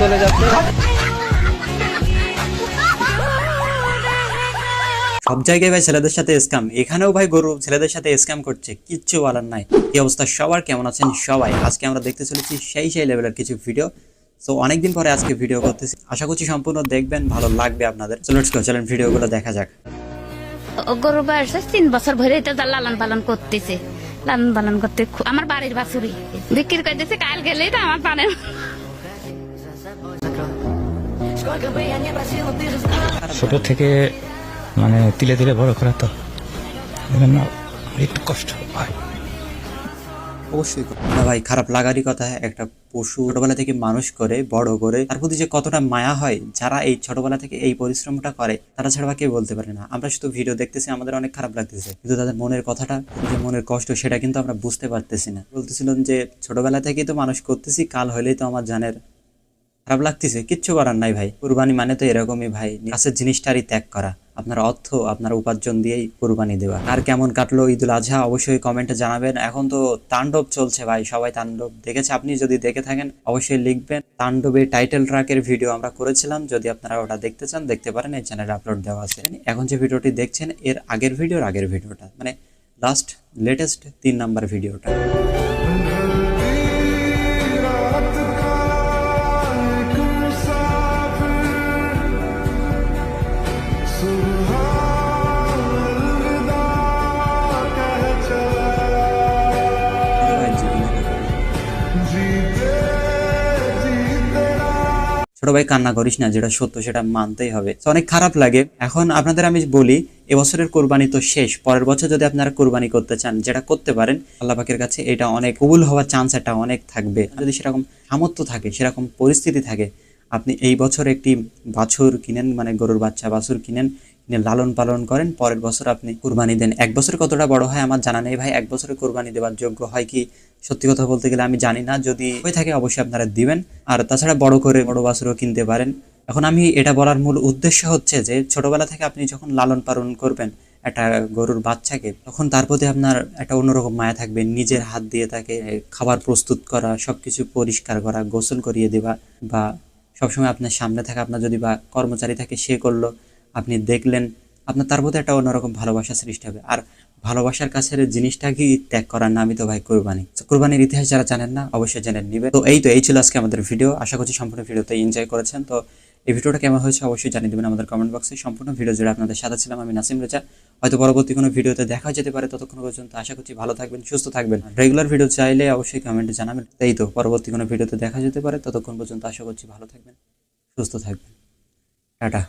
চলে যাচ্ছে। সব জায়গায় ভাই ছেলেদের সাথে স্ক্যাম এখানেও ভাই গরু ছেলেদের সাথে স্ক্যাম করছে কিচ্ছু বলার নাই। কি অবস্থা? সবার কেমন আছেন? সবাই। আজকে আমরা দেখতে চলেছি সেই সেই লেভেলের কিছু ভিডিও তো অনেকদিন পরে আজকে ভিডিও করতেছি। আশা করছি সম্পূর্ণ দেখবেন ভালো লাগবে আপনাদের। ভিডিও গুলো দেখা যাক। গরু বয়স তিন বছর ভরে এটা লালন পালন করতেছে। লালন পালন করতে আমার বাড়ির বাসুরি বিক্রি করে দিচ্ছে কাল গেলেই তো আমার পানের ছোট থেকে মানে তিলে তিলে বড় করা তো একটু কষ্ট হয়। অবশ্যই না ভাই, খারাপ লাগারই কথা, একটা পশু ছোটবেলা থেকে মানুষ করে, বড় করে, তার প্রতি যে কতটা মায়া হয়, যারা এই ছোটবেলা থেকে এই পরিশ্রমটা করে, তারা ছাড়া কেউ বলতে পারে না। আমরা শুধু ভিডিও দেখতেছি, আমাদের অনেক খারাপ লাগতেছে। কিন্তু তাদের মনের কথাটা, যে মনের কষ্ট, সেটা কিন্তু আমরা বুঝতে পারতেছি না। বলতেছিলাম যে, ছোটবেলা থেকেই তো মানুষ করতেছি, কাল হলেই তো আমার জানের খারাপ লাগতেছে, কিচ্ছু করার নাই ভাই। কুরবানি মানে তো এরকমই ভাই কাছের জিনিসটারই ত্যাগ করা। আপনার অর্থ, আপনার উপার্জন দিয়েই কুরবানি দেওয়া। আর কেমন কাটলো ঈদুল আজহা অবশ্যই কমেন্টে জানাবেন। এখন তো তাণ্ডব চলছে ভাই, সবাই তাণ্ডব দেখেছে। আপনি যদি দেখে থাকেন, অবশ্যই লিখবেন। তাণ্ডবের টাইটেল ট্র্যাকের ভিডিও আমরা করেছিলাম। যদি আপনারা ওটা দেখতে চান, দেখতে পারেন, এই চ্যানেলে আপলোড দেওয়া আছে। এখন যে ভিডিওটি দেখছেন, এর আগের ভিডিওর আগের ভিডিওটা মানে লাস্ট লেটেস্ট তিন নাম্বার ভিডিওটা ছোট ভাই কান্না করিস না, যেটা সত্য সেটা মানতেই হবে। তো অনেক খারাপ লাগে। এখন আপনাদের আমি বলি, এবছরের কোরবানি তো শেষ, পরের বছর যদি আপনারা কোরবানি করতে চান, যেটা করতে পারেন, আল্লাহ পাকের কাছে এটা অনেক কবুল হওয়ার চান্স এটা অনেক থাকবে। যদি সেরকম সামর্থ্য থাকে, সেরকম পরিস্থিতি থাকে, আপনি এই বছর একটি বাছুর কিনেন মানে গরুর বাচ্চা বাছুর কিনেন লালন পালন করেন, পরের বছর আপনি কুরবানি দেন। এক বছর কতটা বড় হয় আমার জানা নেই ভাই, এক বছরে কুরবানি দেওয়ার যোগ্য হয় কি? সত্যি কথা বলতে গেলে আমি জানি না, যদি হয়ে থাকে অবশ্যই আপনারা দিবেন। আর তাছাড়া বড় করে বড় বাছুরও কিনতে পারেন। এখন আমি এটা বলার মূল উদ্দেশ্য হচ্ছে যে, ছোটবেলা থেকে আপনি যখন লালন পালন করবেন একটা গরুর বাচ্চাকে, তখন তার প্রতি আপনার একটা অন্যরকম মায়া থাকবে। নিজের হাত দিয়ে তাকে খাবার প্রস্তুত করা, সবকিছু পরিষ্কার করা, গোসল করিয়ে দেওয়া বা সবসময় আপনার সামনে থাকা, আপনার যদি বা কর্মচারী থাকে সে করল আপনি দেখলেন, আপনার তার প্রতি একটা অন্যরকম ভালোবাসা সৃষ্টি হবে। আর ভালোবাসার কাছের জিনিসটা কি ত্যাগ করার নামই তো ভাই কোরবানি। কোরবানির ইতিহাস যারা জানেন না, অবশ্যই জেনে নিবে তো এই তো, এই ছিল আজকে আমাদের ভিডিও। আশা করছি সম্পূর্ণ ভিডিওতে এনজয় করেছেন। তো এই ভিডিওটা কেমন হয়েছে অবশ্যই জানিয়ে দেবেন আমাদের কমেন্ট বক্সে সম্পূর্ণ ভিডিও জুড়ে আপনাদের সাথে ছিলাম আমি নাসিম রেজা। হয়তো পরবর্তী কোনো ভিডিওতে দেখা যেতে পারে। ততক্ষণ পর্যন্ত আশা করছি ভালো থাকবেন, সুস্থ থাকবেন। রেগুলার ভিডিও চাইলে অবশ্যই কমেন্টে জানাবেন। এই তো, পরবর্তী কোনো ভিডিওতে দেখা যেতে পারে। ততক্ষণ পর্যন্ত আশা করছি ভালো থাকবেন, সুস্থ থাকবেন। টাটা।